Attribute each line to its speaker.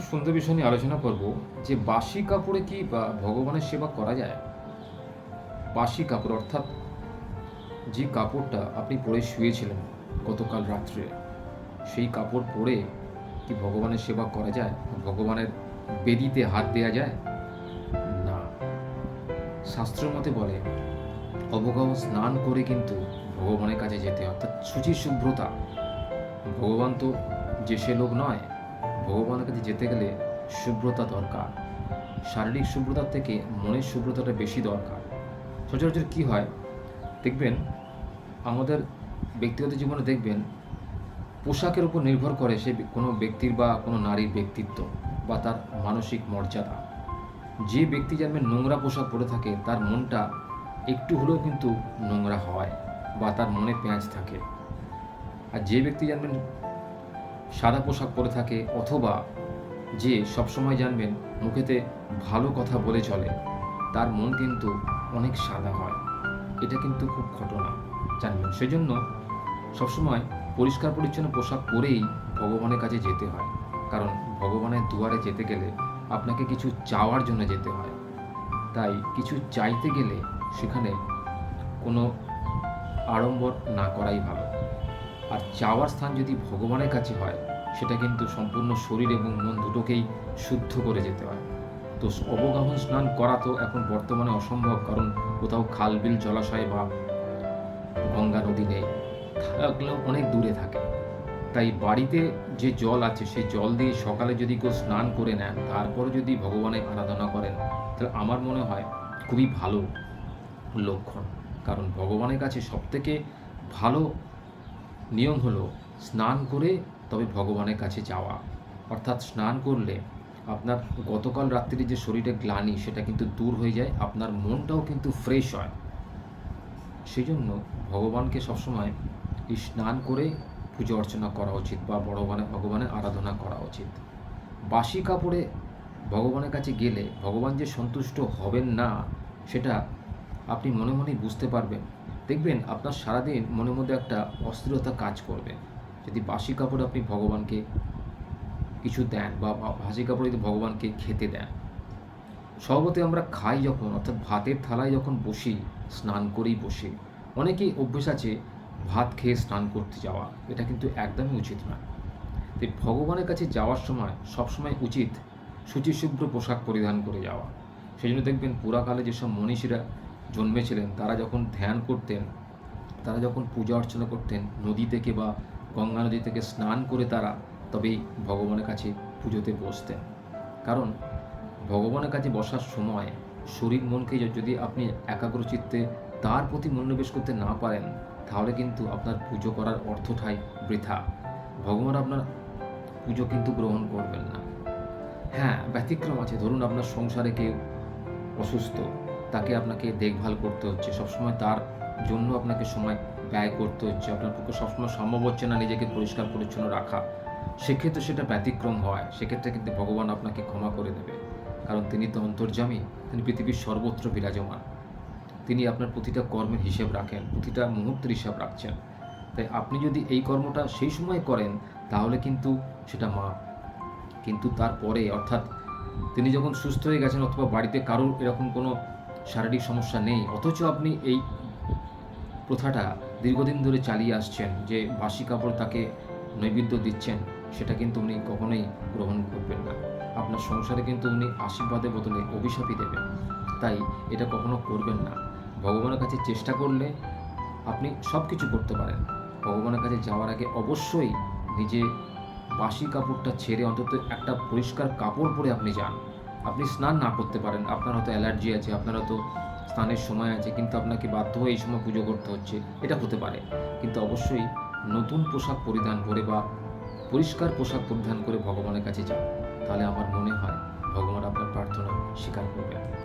Speaker 1: সুন্দর বিষয় নিয়ে আলোচনা করব যে বাসি কাপড়ে কি বা ভগবানের সেবা করা যায়? বাসি কাপড় অর্থাৎ যে কাপড়টা আপনি পরে শুয়েছিলেন গতকাল রাত্রে, সেই কাপড় পরে কি ভগবানের সেবা করা যায়? ভগবানের বেদিতে হাত দেওয়া যায়? না। শাস্ত্র মতে বলে, অবগম স্নান করে কিন্তু ভগবানের কাছে যেতে অর্থাৎ শুচি শুভ্রতা। ভগবান তো যে সে লোক নয় ভগবানের কাছে যেতে গেলে শুভ্রতা দরকার। শারীরিক শুভ্রতার থেকে মনের শুভ্রতাটা বেশি দরকার। সচরাচর কি হয়, দেখবেন, আমাদের ব্যক্তিগত জীবনে দেখবেন, পোশাকের উপর নির্ভর করে সে কোনো ব্যক্তির বা কোনো নারীর ব্যক্তিত্ব বা তার মানসিক মর্যাদা। যে ব্যক্তি জানবেন নোংরা পোশাক পরে থাকে, তার মনটা একটু হলেও কিন্তু নোংরা হয় বা তার মনে পেঁয়াজ থাকে। আর যে ব্যক্তি জানবেন সাদা পোশাক পরে থাকে অথবা যে সবসময় জানবেন মুখেতে ভালো কথা বলে চলে, তার মন কিন্তু অনেক সাদা হয়। এটা কিন্তু খুব ঘটনা, জানবেন। সেজন্য সবসময় পরিষ্কার পরিচ্ছন্ন পোশাক পরেই ভগবানের কাছে যেতে হয়। কারণ ভগবানের দুয়ারে যেতে গেলে আপনাকে কিছু চাওয়ার জন্য যেতে হয়। তাই কিছু চাইতে গেলে সেখানে কোনো আড়ম্বর না করাই ভালো। আর চাওয়ার স্থান যদি ভগবানের কাছে হয়, সেটা কিন্তু সম্পূর্ণ শরীর এবং মন দুটোকেই শুদ্ধ করে যেতে হয়। তো অবগাহন স্নান করা তো এখন বর্তমানে অসম্ভব, কারণ কোথাও খাল, বিল, জলাশয় বা গঙ্গা নদী নেই। থাকলেও অনেক দূরে থাকে। তাই বাড়িতে যে জল আছে, সেই জল দিয়ে সকালে যদি কেউ স্নান করে নেন, তারপরে যদি ভগবানের আরাধনা করেন, তাহলে আমার মনে হয় খুবই ভালো লক্ষণ। কারণ ভগবানের কাছে সবথেকে ভালো নিয়ম হলো স্নান করে তবে ভগবানের কাছে যাওয়া। অর্থাৎ স্নান করলে আপনার গতকাল রাত্রির যে শরীরে গ্লানি সেটা কিন্তু দূর হয়ে যায়, আপনার মনটাও কিন্তু ফ্রেশ হয়। সেই জন্য ভগবানকে সবসময় স্নান করে পুজো অর্চনা করা উচিত বা বড় ভগবানের আরাধনা করা উচিত। বাসি কাপড়ে ভগবানের কাছে গেলে ভগবান যে সন্তুষ্ট হবেন না, সেটা আপনি মনে মনেই বুঝতে পারবেন। দেখবেন আপনার সারাদিন মনের মধ্যে একটা অস্থিরতা কাজ করবে। যদি বাসি কাপড় আপনি ভগবানকে কিছু দেন বা ভাসি কাপড়ে যদি ভগবানকে খেতে দেন সর্বতে আমরা খাই যখন, অর্থাৎ ভাতের থালায় যখন বসি, স্নান করেই বসি, অনেকেই অভ্যেস আছে ভাত খেয়ে স্নান করতে যাওয়া, এটা কিন্তু একদমই উচিত নয়। তাই ভগবানের কাছে যাওয়ার সময় সবসময় উচিত শুচিশুভ্র পোশাক পরিধান করে যাওয়া। সেই জন্য দেখবেন পুরাকালে যেসব মনীষীরা জন্মেছিলেন, তারা যখন ধ্যান করতেন, তারা যখন পূজা অর্চনা করতেন, নদী থেকে বা গঙ্গা নদী থেকে স্নান করে তারা তবেই ভগবানের কাছে পুজোতে বসতেন। কারণ ভগবানের কাছে বসার সময় শরীর মনকে যদি আপনি একাগ্রচিত্তে তার প্রতি মনোনিবেশ করতে না পারেন, তাহলে কিন্তু আপনার পুজো করার অর্থটাই বৃথা। ভগবান আপনার পুজো কিন্তু গ্রহণ করবেন না। হ্যাঁ ব্যতিক্রম আছে। ধরুন আপনার সংসারে কেউ অসুস্থ তাকে আপনাকে দেখভাল করতে হচ্ছে। সবসময় তার জন্য আপনাকে সময় ব্যয় করতে হচ্ছে। আপনার পক্ষে সবসময় সম্ভব হচ্ছে না নিজেকে পরিষ্কার পরিচ্ছন্ন রাখা। সেক্ষেত্রে সেটা ব্যতিক্রম হয়। সেক্ষেত্রে কিন্তু ভগবান আপনাকে ক্ষমা করে দেবে। কারণ তিনি তো অন্তর্জামী তিনি পৃথিবীর সর্বত্র বিরাজমান। তিনি আপনার প্রতিটা কর্মের হিসেব রাখেন, প্রতিটা মুহূর্তের হিসাব রাখছেন। তাই আপনি যদি এই কর্মটা সেই সময় করেন, তাহলে কিন্তু সেটা মা। কিন্তু তারপরে, অর্থাৎ তিনি যখন সুস্থ হয়ে গেছেন অথবা বাড়িতে কারোর এরকম কোনো শারীরিক সমস্যা নেই। অথচ আপনি এই প্রথাটা দীর্ঘদিন ধরে চালিয়ে আসছেন যে বাসি কাপড় তাকে নৈবেদ্য দিচ্ছেন, সেটা কিন্তু উনি কখনোই গ্রহণ করবেন না। আপনার সংসারে কিন্তু উনি আশীর্বাদের বদলে অভিশাপই দেবেন। তাই এটা কখনো করবেন না। ভগবানের কাছে চেষ্টা করলে আপনি সব কিছু করতে পারেন। ভগবানের কাছে যাওয়ার আগে অবশ্যই নিজে বাসি কাপড়টা ছেড়ে অন্তত একটা পরিষ্কার কাপড় পরে আপনি যান। আপনি স্নান না করতে পারেন। আপনার হয়তো অ্যালার্জি আছে, আপনার হয়তো স্নানের সময় আছে, কিন্তু আপনাকে বাধ্য হয়ে এই সময় পুজো করতে হচ্ছে। এটা হতে পারে। কিন্তু অবশ্যই নতুন পোশাক পরিধান করে বা পরিষ্কার পোশাক পরিধান করে ভগবানের কাছে যান। তাহলে আমার মনে হয় ভগবান আপনার প্রার্থনা স্বীকার করবেন।